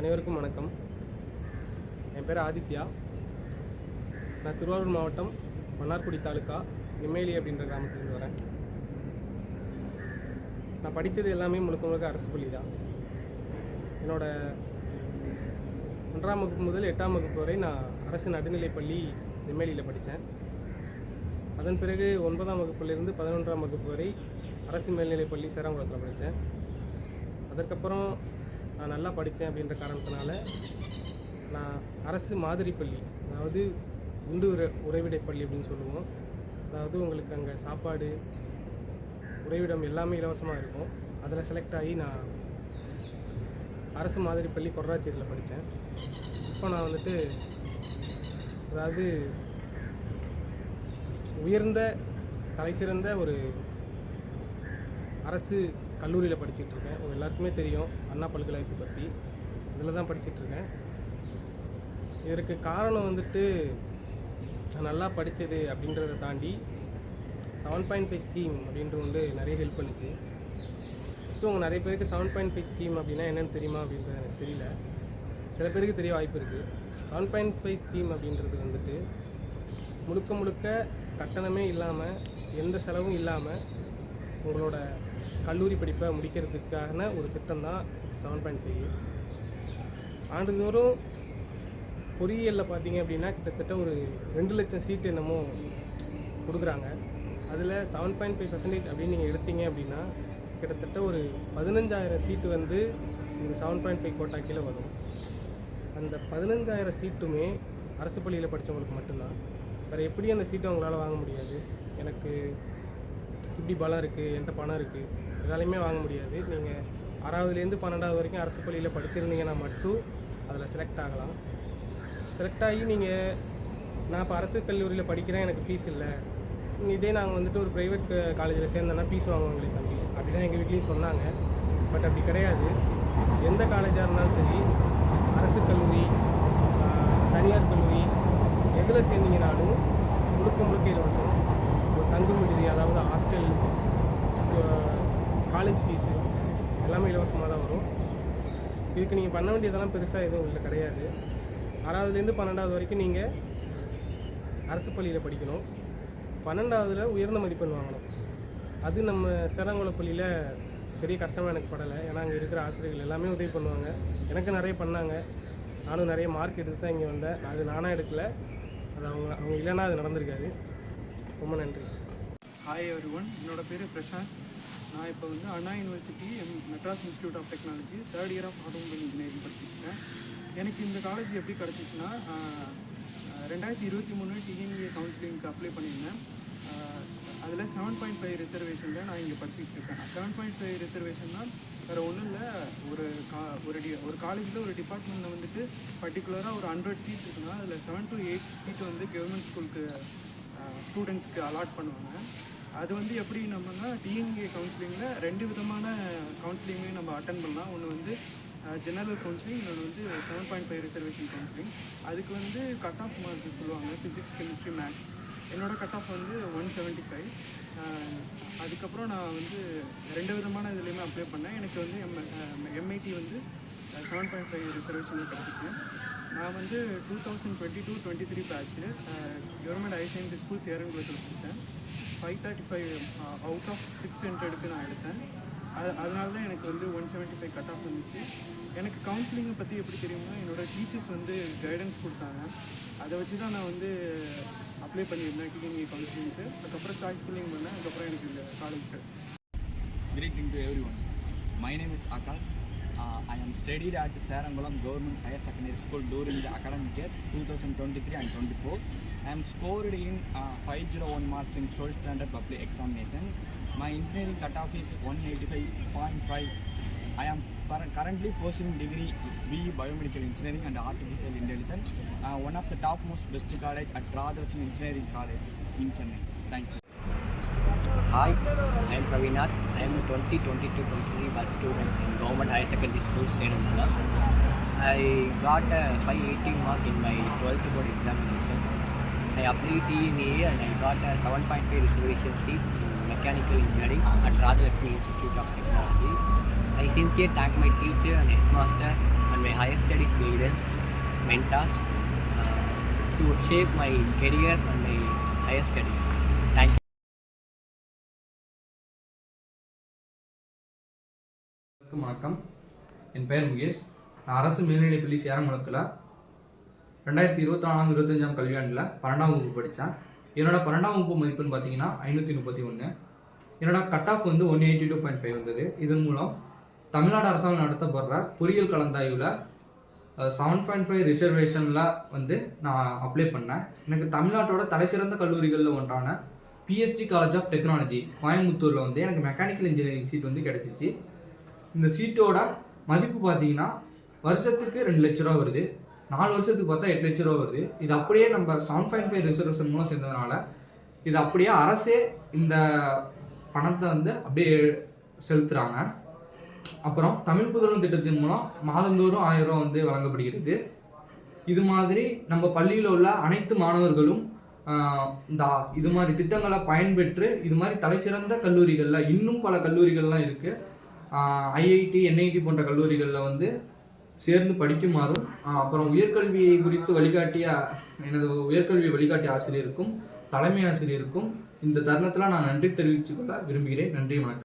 அனைவருக்கும் வணக்கம். என் பேர் ஆதித்யா. நான் திருவாரூர் மாவட்டம் மன்னார்குடி தாலுக்கா நிம்மேலி அப்படின்ற கிராமத்துலேருந்து வரேன். நான் படித்தது எல்லாமே முழுக்க முழுக்க அரசு பள்ளி தான் என்னோட ஒன்றாம் வகுப்பு முதல் எட்டாம் வகுப்பு வரை நான் அரசு நடுநிலைப்பள்ளி நெம்மேலியில் படித்தேன் அதன் பிறகு ஒன்பதாம் வகுப்புலேருந்து பதினொன்றாம் வகுப்பு வரை அரசு மேல்நிலைப்பள்ளி சேராங்குளத்தில் படித்தேன் அதற்கப்புறம் நான் நல்லா படித்தேன் அப்படின்ற காரணத்தினால நான் அரசு மாதிரி பள்ளி அதாவது உண்டு உர உறைவிடை பள்ளி அப்படின்னு சொல்லுவோம். அதாவது உங்களுக்கு அங்கே சாப்பாடு உறைவிடம் எல்லாமே இலவசமாக இருக்கும். அதில் செலக்ட் ஆகி நான் அரசு மாதிரி பள்ளி கொடராச்சேரியில் படித்தேன். இப்போ நான் வந்துட்டு அதாவது உயர்ந்த தலைசிறந்த ஒரு அரசு கல்லூரியில் படிச்சுட்டு இருக்கேன். உங்கள் எல்லாருக்குமே தெரியும் அண்ணா பல்கலைக்கழகத்தை பற்றி இதில் தான் படிச்சுட்டு இருக்கேன். இதற்கு காரணம் வந்துட்டு நான் நல்லா படித்தது அப்படின்றத தாண்டி செவன் பாயிண்ட் ஃபைவ் ஸ்கீம் அப்படின்றது வந்து நிறைய ஹெல்ப் பண்ணுச்சு. ஃபஸ்ட்டு உங்கள் நிறைய பேருக்கு செவன் பாயிண்ட் ஃபைவ் ஸ்கீம் அப்படின்னா என்னென்னு தெரியுமா அப்படின்றது எனக்கு தெரியல. சில பேருக்கு தெரிய வாய்ப்பு இருக்குது செவன் பாயிண்ட் ஃபைவ் ஸ்கீம் அப்படின்றது வந்துட்டு முழுக்க முழுக்க கட்டணமே இல்லாமல் எந்த செலவும் இல்லாமல் உங்களோட கல்லூரி படிப்பை முடிக்கிறதுக்கான ஒரு திட்டம் தான் செவன் பாயிண்ட் ஃபைவ் ஆண்டுதோறும் பொறியியலில் பார்த்தீங்க அப்படின்னா கிட்டத்தட்ட ஒரு ரெண்டு லட்சம் சீட் என்னமோ கொடுக்குறாங்க. அதில் செவன் பாயிண்ட் ஃபைவ் பர்சன்டேஜ் அப்படின்னு நீங்கள் எடுத்தீங்க அப்படின்னா கிட்டத்தட்ட ஒரு பதினஞ்சாயிரம் சீட்டு வந்து இந்த செவன் பாயிண்ட் ஃபைவ் கோட்டா கீழே வரும். அந்த பதினஞ்சாயிரம் சீட்டுமே அரசு பள்ளியில் படித்தவங்களுக்கு மட்டும்தான். வேறு எப்படி அந்த சீட்டை அவங்களால வாங்க முடியாது? எனக்கு இப்படி பலம் இருக்குது என்கிட்ட பணம் இருக்குது எதாலையுமே வாங்க முடியாது. நீங்கள் ஆறாவதுலேருந்து பன்னெண்டாவது வரைக்கும் அரசு பள்ளியில் படிச்சிருந்தீங்கன்னா மட்டும் அதில் செலக்ட் ஆகலாம். செலக்ட் ஆகி நீங்கள் நான் இப்போ அரசு கல்லூரியில் படிக்கிறேன் எனக்கு ஃபீஸ் இல்லை. இதே நாங்கள் வந்துட்டு ஒரு ப்ரைவேட் காலேஜில் சேர்ந்தோன்னா ஃபீஸ் வாங்குவாங்களே தம்பி? அப்படி தான் எங்கள் வீட்லேயும் சொன்னாங்க. பட் அப்படி கிடையாது. எந்த காலேஜாக இருந்தாலும் சரி அரசு கல்லூரி தனியார் கல்லூரி எதில் சேர்ந்தீங்கனாலும் முழுக்க முழுக்க இலவசம். ஒரு தங்கும் விடுதி அதாவது ஹாஸ்டல் காலேஜ் ஃபீஸு எல்லாமே இலவசமாக தான் வரும். இதுக்கு நீங்கள் பண்ண வேண்டியதெல்லாம் பெருசாக எதுவும் இல்லை கிடையாது. ஆறாவதுலேருந்து பன்னெண்டாவது வரைக்கும் நீங்கள் அரசு பள்ளியில் படிக்கணும். பன்னெண்டாவதில் உயர்ந்த மதிப்பெண் வாங்கணும். அது நம்ம சேரங்குளம் பள்ளியில் பெரிய கஷ்டமாக எனக்கு படலை. ஏன்னா அங்கே இருக்கிற ஆசிரியர்கள் எல்லாமே உதவி பண்ணுவாங்க. எனக்கு நிறைய பண்ணாங்க. நானும் நிறைய மார்க் எடுத்து தான் இங்கே வந்தேன். அது நானாக எடுக்கல. அது அவங்க அவங்க இல்லைன்னா அது நடந்திருக்காது. ரொம்ப நன்றி. ஹாய் எவ்ரி ஒன் என்னோடய பேர் பிரசாந்த். நான் இப்போ வந்து Anna university Madras institute of technology third year of automobile engineering படிச்சிருக்கேன். எனக்கு இந்த காலேஜ் எப்படி கிடச்சிச்சுன்னா ரெண்டாயிரத்தி இருபத்தி மூணு டிஎன்ஏ கவுன்சிலிங்க்கு அப்ளை பண்ணியிருந்தேன். அதில் செவன் பாயிண்ட் ஃபைவ் ரிசர்வேஷனில் நான் இங்கே படிச்சுட்டு இருக்கேன். செவன் பாயிண்ட் ஃபைவ் ரிசர்வேஷன்னா வேறு ஒன்றும் இல்லை. ஒரு கா ஒரு டி ஒரு காலேஜில் ஒரு டிபார்ட்மெண்ட்டில் வந்துட்டு பர்டிகுலராக ஒரு ஹண்ட்ரட் சீட் இருக்குன்னா அதில் செவன் டு எயிட் சீட் வந்து கவர்மெண்ட் ஸ்கூலுக்கு ஸ்டூடெண்ட்ஸ்க்கு அலாட் பண்ணுவாங்க. அது வந்து எப்படி நம்மனா டிஎன்ஏ கவுன்சிலிங்கில் ரெண்டு விதமான கவுன்சிலிங்கையும் நம்ம அட்டன் பண்ணலாம். ஒன்று வந்து ஜெனரல் கவுன்சிலிங் இன்னொன்று வந்து seven point five reservation counselling அதுக்கு வந்து கட் ஆஃப் மார்க் சொல்லுவாங்க ஃபிசிக்ஸ் கெமிஸ்ட்ரி மேக்ஸ் என்னோட கட் ஆஃப் வந்து ஒன் செவன்ட்டி ஃபைவ் அதுக்கப்புறம் நான் வந்து ரெண்டு விதமான இதுலேயுமே அப்ளை பண்ணேன். எனக்கு வந்து எம் எம்ஐடி வந்து செவன் பாயிண்ட் ஃபைவ் ரிசர்வேஷனில் கிடச்சிச்சு நான் வந்து two thousand twenty two twenty three batch government higher secondary school சேரன்குளத்தில் படித்தேன் five thirty five out of six ஹண்ட்ரடுக்கு நான் எடுத்தேன். அது அதனால தான் எனக்கு வந்து one seventy five cut off இருந்துச்சு. எனக்கு கவுன்சிலிங்கை பற்றி எப்படி தெரியும்னா என்னோட டீச்சர்ஸ் வந்து கைடன்ஸ் கொடுத்தாங்க. அதை வச்சு தான் நான் வந்து அப்ளை பண்ணியிருந்தேன் டிஎன்ஏ கவுன்சிலிங்க்கு அதுக்கப்புறம் சாய்ஸ் ஃபில்லிங் பண்ணேன். அதுக்கப்புறம் எனக்கு இந்த காலேஜ் கிடச்சி. To everyone my name is Akash Uh, I am studied at Sarangulam Government Higher Secondary School during the academic year 2023 and 24. I am scored in uh, 501 marks in 12th standard public examination. My engineering cutoff is 185.5. I am currently pursuing degree is BE Biomedical Engineering and Artificial Intelligence, uh, one of the topmost best college at Rajaratnam Engineering College in Chennai. Thank you. Hi, I am Praveenath. I am a 2022-23 batch student in Government High Secondary School, Serumala. I got a 580 mark in my 12th board examination. I applied TNA and I got a 7.5 reservation seat in Mechanical Engineering at Rajalakshmi Institute of Technology. I sincerely thank my teacher and headmaster and my higher studies guidance, mentors uh, to shape my career and my higher studies. அனைவருக்கும் வணக்கம். என் பெயர் முகேஷ். நான் அரசு மேல்நிலைப்பள்ளி சேரங்குளத்தில் ரெண்டாயிரத்தி இருபத்தி நாலாம் இருபத்தஞ்சாம் கல்வியாண்டில் பன்னெண்டாம் வகுப்பு படித்தேன் என்னோட பன்னெண்டாம் வகுப்பு மதிப்பெண் பார்த்தீங்கன்னா ஐநூற்றி முப்பத்தி ஒன்று என்னோட கட் ஆஃப் வந்து one eighty two point five வந்தது. இதன் மூலம் தமிழ்நாடு அரசாங்கம் நடத்தப்படுற பொறியியல் கலந்தாய்வில் செவன் பாயிண்ட் ஃபைவ் ரிசர்வேஷனில் வந்து நான் அப்ளை பண்ணேன். எனக்கு தமிழ்நாட்டோட தலைசிறந்த கல்லூரிகளில் ஒன்றான பிஎஸ்டி காலேஜ் ஆஃப் டெக்னாலஜி கோயம்புத்தூரில் வந்து எனக்கு மெக்கானிக்கல் இன்ஜினியரிங் சீட் வந்து கிடச்சிச்சு. இந்த சீட்டோட மதிப்பு பார்த்தீங்கன்னா வருஷத்துக்கு ரெண்டு லட்ச ரூபா வருது. நாலு வருஷத்துக்கு பார்த்தா எட்டு லட்ச ரூபா வருது. இது அப்படியே நம்ம செவன் பாயிண்ட் ஃபைவ் ரிசர்வேஷன் மூலம் சேர்ந்ததுனால இது அப்படியே அரசே இந்த பணத்தை வந்து அப்படியே செலுத்துகிறாங்க அப்புறம் தமிழ் புதல்வன் திட்டத்தின் மூலம் மாதந்தோறும் ஆயிரம் ரூபா வந்து வழங்கப்படுகிறது. இது மாதிரி நம்ம பள்ளியில் உள்ள அனைத்து மாணவர்களும் இந்த இது மாதிரி திட்டங்களை பயன்பெற்று இது மாதிரி தலைசிறந்த கல்லூரிகளில் இன்னும் பல கல்லூரிகள்லாம் இருக்குது ஐஐடி என்ஐடி போன்ற கல்லூரிகளில் வந்து சேர்ந்து படிக்குமாறும் அப்புறம் உயர்கல்வியை குறித்து வழிகாட்டிய எனது உயர்கல்வி வழிகாட்டிய ஆசிரியருக்கும் தலைமை ஆசிரியருக்கும் இந்த தருணத்தில் நான் நன்றி தெரிவித்துக்கொள்ள விரும்புகிறேன். நன்றி வணக்கம்.